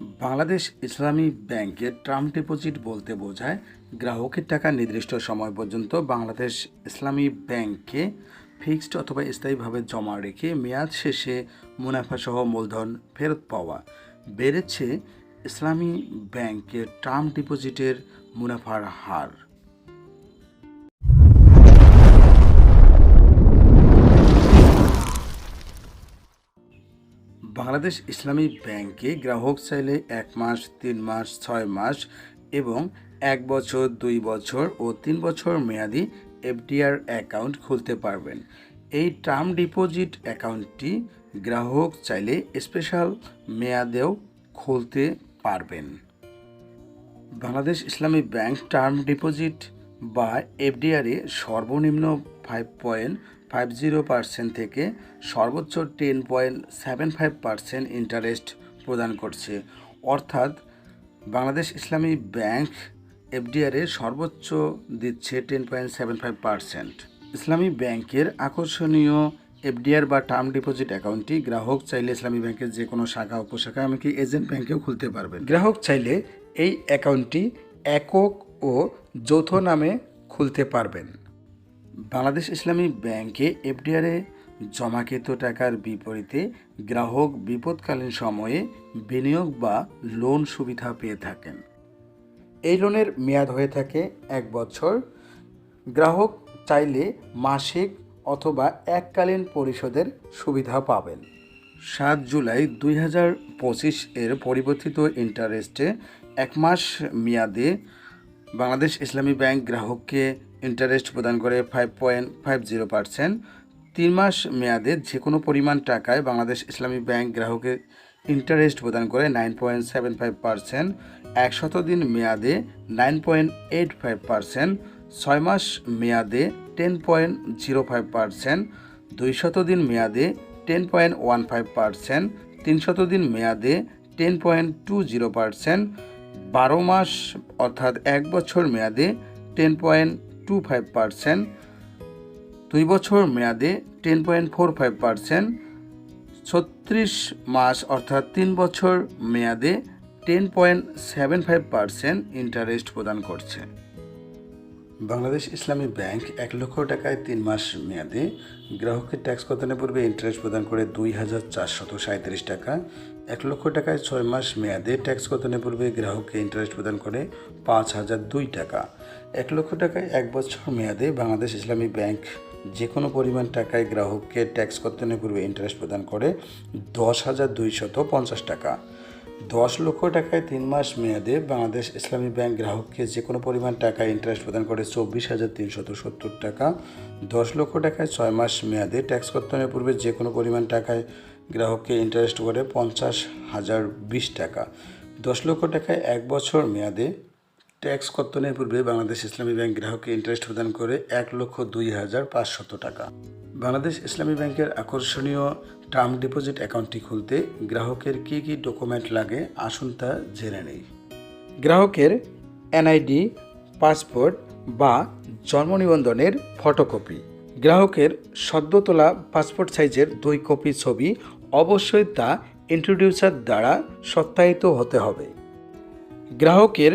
বাংলাদেশ ইসলামী ব্যাংকের term deposit বলতে বোঝায় গ্রাহকের টাকা নির্দিষ্ট সময় পর্যন্ত বাংলাদেশ ইসলামী ব্যাংকে ফিক্সড অথবা স্থায়ীভাবে জমা রেখে মেয়াদ শেষে মুনাফাসহ মূলধন ফেরত পাওয়া। বেড়েছে ইসলামী ব্যাংকের টার্ম ডিপোজিটের মুনাফার হার। বাংলাদেশ ইসলামী ব্যাংকে গ্রাহক চাইলে এক মাস, তিন মাস, ছয় মাস এবং এক বছর, দুই বছর ও তিন বছর মেয়াদি এফডিআর অ্যাকাউন্ট খুলতে পারবেন। এই টার্ম ডিপোজিট অ্যাকাউন্টটি গ্রাহক চাইলে স্পেশাল মেয়াদেও খুলতে পারবেন। Bangladesh Islami bank term deposit বা এফডিআরে সর্বনিম্ন five point five zero percent থেকে সর্বোচ্চ ten point seven five percent interest প্রদান করছে। অর্থাৎ বাংলাদেশ ইসলামী ব্যাংক এফডিআরে সর্বোচ্চ দিচ্ছে ten point seven five percent Islami ব্যাংকের আকর্ষণীয় এফডিআর বা টার্ম ডিপোজিট অ্যাকাউন্টটি গ্রাহক চাইলে ইসলামী ব্যাংকের যে কোনো শাখা, উপশাখা, এমনকি এজেন্ট ব্যাংকেও খুলতে পারবেন। গ্রাহক চাইলে এই অ্যাকাউন্টটি একক ও যৌথ নামে খুলতে পারবেন। বাংলাদেশ ইসলামী ব্যাংকে এফডিআরে জমাকৃত টাকার বিপরীতে গ্রাহক বিপদকালীন সময়ে বিনিয়োগ বা লোন সুবিধা পেয়ে থাকেন। এই লোনের মেয়াদ হয়ে থাকে এক বছর। গ্রাহক চাইলে মাসিক অথবা এককালীন পরিশোধের সুবিধা পাবেন। সাত জুলাই দুই হাজার পঁচিশ এর পরিবর্তিত ইন্টারেস্টে এক মাস মেয়াদে বাংলাদেশ ইসলামী ব্যাংক গ্রাহককে ইন্টারেস্ট প্রদান করে five point five zero percent তিন মাস মেয়াদে যে কোনো পরিমাণ টাকায় বাংলাদেশ ইসলামী ব্যাংক গ্রাহকের ইন্টারেস্ট প্রদান করে nine point seven five percent একশত দিন মেয়াদে nine point eight five percent ছয় মাস মেয়াদে ten point zero five percent দুইশত দিন মেয়াদে ten point one five percent তিনশত দিন মেয়াদে ten point two zero percent বারো মাস অর্থাৎ এক বছর মেয়াদে ten point two five percent, দুই বছর মেয়াদে ten point four five percent, ছত্রিশ মাস অর্থাৎ তিন বছর মেয়াদে ten point seven five percent interest প্রদান করছে। বাংলাদেশ ইসলামী ব্যাংক এক লক্ষ টাকায় তিন মাস মেয়াদে গ্রাহকের ট্যাক্স প্রদানের পূর্বে ইন্টারেস্ট প্রদান করে দুই হাজার চারশত সাঁত্রিশ টাকা? এক লক্ষ টাকায় ছয় মাস মেয়াদে ট্যাক্স প্রদানের পূর্বে গ্রাহককে ইন্টারেস্ট প্রদান করে পাঁচ হাজার দুই টাকা? এক লক্ষ টাকায় এক বছর মেয়াদে বাংলাদেশ ইসলামী ব্যাংক যে কোনো পরিমাণ টাকায় গ্রাহককে ট্যাক্স প্রদানের পূর্বে ইন্টারেস্ট প্রদান করে দশ হাজার দুইশত পঞ্চাশ টাকা? দশ লক্ষ টাকায় তিন মাস মেয়াদে বাংলাদেশ ইসলামী ব্যাংক গ্রাহককে যে কোনো পরিমাণ টাকা ইন্টারেস্ট প্রদান করে চব্বিশ হাজার তিনশত সত্তর টাকা। দশ লক্ষ টাকায় ছয় মাস মেয়াদে ট্যাক্স কর্তনের পূর্বে যে কোনো পরিমাণ টাকায় গ্রাহককে ইন্টারেস্ট করে পঞ্চাশ হাজার বিশ টাকা। দশ লক্ষ টাকায় এক বছর মেয়াদে ট্যাক্স কর্তনের পূর্বে বাংলাদেশ ইসলামী ব্যাংক গ্রাহককে ইন্টারেস্ট প্রদান করে এক লক্ষ দুই হাজার পাঁচশত টাকা। বাংলাদেশ ইসলামী ব্যাংকের আকর্ষণীয় টার্ম ডিপোজিট অ্যাকাউন্টটি খুলতে গ্রাহকের কী কী ডকুমেন্ট লাগে আসুন তা জেনে নেই। গ্রাহকের এনআইডি পাসপোর্ট বা জন্ম নিবন্ধনের ফটোকপি গ্রাহকের সদ্য তোলা পাসপোর্ট সাইজের দুই কপি ছবি অবশ্যই তা ইন্ট্রোডিউসার দ্বারা সত্যায়িত হতে হবে। গ্রাহকের